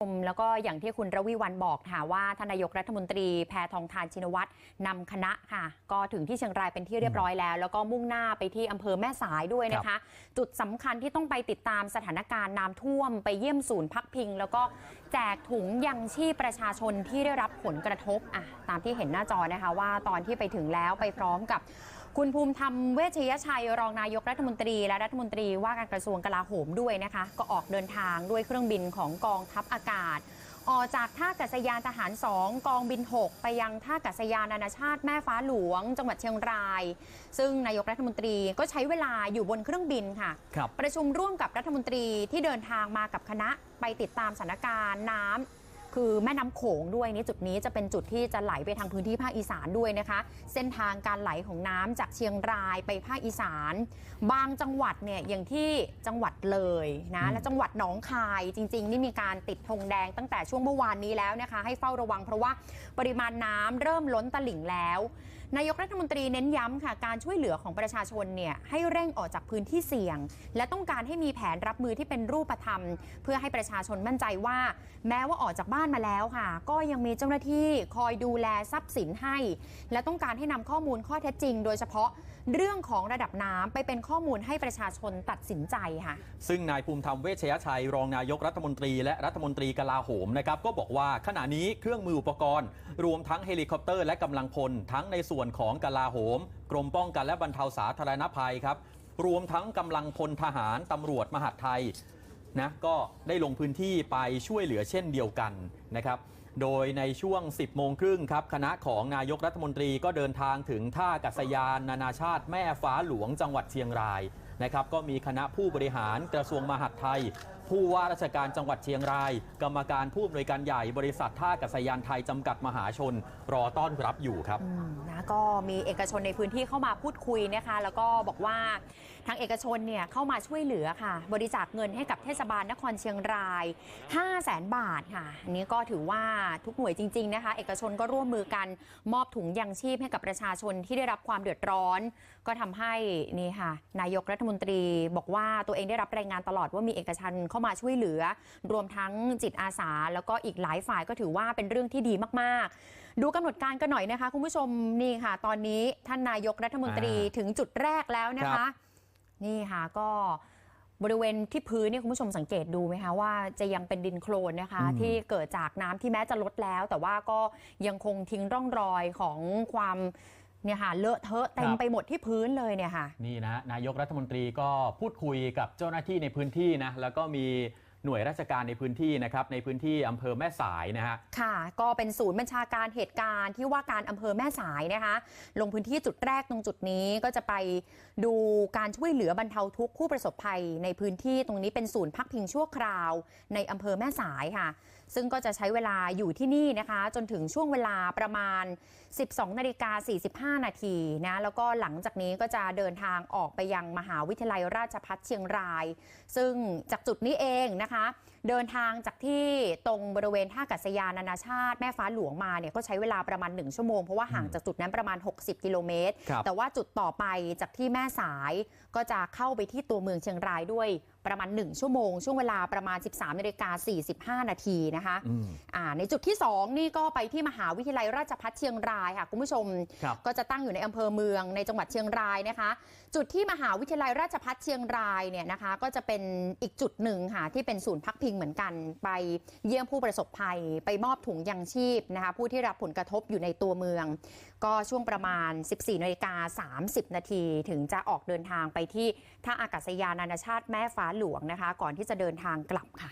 ชมแล้วก็อย่างที่คุณระวิวันบอกค่ะว่าทานนายกรัฐมนตรีแพทองทานชินวัตรนำคณะค่ะ ก็ถึงที่เชียงรายเป็นที่เรียบร้อยแล้ว แล้วก็มุ่งหน้าไปที่อำเภอแม่สายด้วยนะคะ จุดสำคัญที่ต้องไปติดตามสถานการณ์น้ำท่วม ไปเยี่ยมศูนย์พักพิง แล้วก็แจกถุงยังชีพประชาชนที่ได้รับผลกระทบอะตามที่เห็นหน้าจอนะคะว่าตอนที่ไปถึงแล้วไปพร้อมกับ คุณภูมิธรรมเวชยชัยรองนายกรัฐมนตรี และรัฐมนตรีว่าการกระทรวงกลาโหมด้วยนะคะ ก็ออกเดินทางด้วยเครื่องบินของกองทัพอากาศ ออกจากท่ากัศยานทหาร 2 กองบิน 6 ไปยังท่ากัศยานนานาชาติแม่ฟ้าหลวง จังหวัดเชียงราย ซึ่งนายกรัฐมนตรีก็ใช้เวลาอยู่บนเครื่องบินค่ะครับประชุมร่วมกับรัฐมนตรีที่เดินทางมากับคณะไปติดตามสถานการณ์น้ำ คือแม่น้ำโขงด้วยนี่จุดนี้จะเป็นจุดที่จะไหลไปทางพื้นที่ภาคอีสานด้วยนะคะ เส้นทางการไหลของน้ำจากเชียงรายไปภาคอีสาน บางจังหวัดเนี่ยอย่างที่จังหวัดเลยนะอืมและจังหวัดหนองคายจริง ๆ นี่มีการติดธงแดงตั้งแต่ช่วงเมื่อวานนี้แล้วนะคะ ให้เฝ้าระวังเพราะว่าปริมาณน้ำเริ่มล้นตลิ่งแล้วนายกรัฐมนตรีเน้นย้ำค่ะการช่วยเหลือของประชาชนเนี่ยให้เร่งออกจากพื้นที่เสี่ยง และต้องการให้มีแผนรับมือที่เป็นรูปธรรม เพื่อให้ประชาชนมั่นใจว่า แม้ว่าออกจากบ้านมาแล้วค่ะ ก็ยังมีเจ้าหน้าที่คอยดูแลทรัพย์สินให้ และต้องการให้นำข้อมูลข้อเท็จจริง โดยเฉพาะเรื่องของระดับน้ำไปเป็นข้อมูลให้ประชาชนตัดสินใจค่ะ ซึ่งนายภูมิธรรมเวชยชัย รองนายกรัฐมนตรีและรัฐมนตรีกลาโหมนะครับก็บอกว่าขณะนี้เครื่องมืออุปกรณ์ รวมทั้งเฮลิคอปเตอร์และกำลังพล ทั้งในส่วนของกลาโหม กรมป้องกันและบรรเทาสาธารณภัยครับรวมทั้งกำลังพลทหารตำรวจมหาดไทย นะก็ได้ลงพื้นที่ไปช่วยเหลือเช่นเดียวกันนะครับโดยในช่วง 10 โมงครึ่งครับ คณะของนายกรัฐมนตรีก็เดินทางถึงท่ากัศยาน นานาชาติแม่ฟ้าหลวงจังหวัดเชียงรายนะครับก็มีคณะผู้บริหารกระทรวงมหาดไทย ผู้ว่าราชการจังหวัดเชียงราย กรรมการผู้อำนวยการใหญ่บริษัทท่ากัศยานไทยจำกัดมหาชน รอต้อนรับอยู่ครับนะก็มีเอกชนในพื้นที่เข้ามาพูดคุยนะคะ แล้วก็บอกว่าทางเอกชนเนี่ยเข้ามาช่วยเหลือค่ะ บริจาคเงินให้กับเทศบาลนครเชียงราย 5 0 0แสนบาทค่ะอันนี้ก็ถือว่าทุกหน่วยจริง ๆนะคะ เอกชนก็ร่วมมือกันมอบถุงยังชีพให้กับประชาชนที่ได้รับความเดือดร้อน ก็ทำให้นี่ค่ะ นายกรัฐมนตรีบอกว่าตัวเองได้รับรายงานตลอดว่ามีเอกชนเข้ามาช่วยเหลือ รวมทั้งจิตอาสา แล้วก็อีกหลายฝ่ายก็ถือว่าเป็นเรื่องที่ดีมากๆ ดูกำหนดการกันหน่อยนะคะ คุณผู้ชมนี่ค่ะ ตอนนี้ท่านนายกรัฐมนตรีอ่าถึงจุดแรกแล้วนะครัคะบนี่ค่ะก็บริเวณที่พื้นเนี่ยคุณผู้ชมสังเกตดูไหมคะว่าจะยังเป็นดินโคลนนะคะอืมที่เกิดจากน้ำที่แม้จะลดแล้ว แต่ว่าก็ยังคงทิ้งร่องรอยของความ เนี่ยค่ะเลอะเทอะเต็มไปหมดที่พื้นเลยเนี่ยค่ะนี่นะนายกรัฐมนตรีก็พูดคุยกับเจ้าหน้าที่ในพื้นที่นะแล้วก็มี หน่วยราชการในพื้นที่นะครับในพื้นที่อำเภอแม่สายนะฮะค่ะ ก็เป็นศูนย์บัญชาการเหตุการณ์ที่ว่าการอำเภอแม่สายนะคะลงพื้นที่จุดแรกตรงจุดนี้ก็จะไปดูการช่วยเหลือบรรเทาทุกข์ผู้ประสบภัย ในพื้นที่ตรงนี้เป็นศูนย์พักพิงชั่วคราว ในอำเภอแม่สายค่ะ ซึ่งก็จะใช้เวลาอยู่ที่นี่นะคะ จนถึงช่วงเวลาประมาณ 12นาฬิกา45 นาทีนะแล้วก็หลังจากนี้ก็จะเดินทางออกไปยังมหาวิทยาลัยราชภัฏเชียงราย ซึ่งจากจุดนี้เองนะคะเดินทางจากที่ตรงบริเวณท่ากัศยานนานาชาติแม่ฟ้าหลวงมาเนี่ยก็ใช้เวลาประมาณ 1 ชั่วโมง เพราะว่าห่างจากจุดนั้นประมาณ 60 กิโลเมตรครับแต่ว่าจุดต่อไปจากที่แม่สายก็จะเข้าไปที่ตัวเมืองเชียงรายด้วยประมาณ 1 ชั่วโมง ช่วงเวลาประมาณ 13นาฬิกา45 นาทีนะคะอืมอ่าในจุดที่ 2 นี่ก็ไปที่มหาวิทยาลัยราชภัฏเชียงรายค่ะ คุณผู้ชมครับก็จะตั้งอยู่ในอำเภอเมืองในจังหวัดเชียงรายนะคะ จุดที่มหาวิทยาลัยราชภัฏเชียงรายเนี่ยนะคะก็จะเป็นอีกจุดหนึ่งค่ะที่เป็นศูนย์พักพิงเหมือนกัน ไปเยี่ยมผู้ประสบภัย ไปมอบถุงยังชีพนะคะผู้ที่รับผลกระทบอยู่ในตัวเมือง ก็ช่วงประมาณ 14นาฬิกา30 นาทีถึงจะออกเดินทางไปที่ท่าอากาศยานนานาชาติแม่ฟ้าหลวงนะคะ ก่อนที่จะเดินทางกลับค่ะ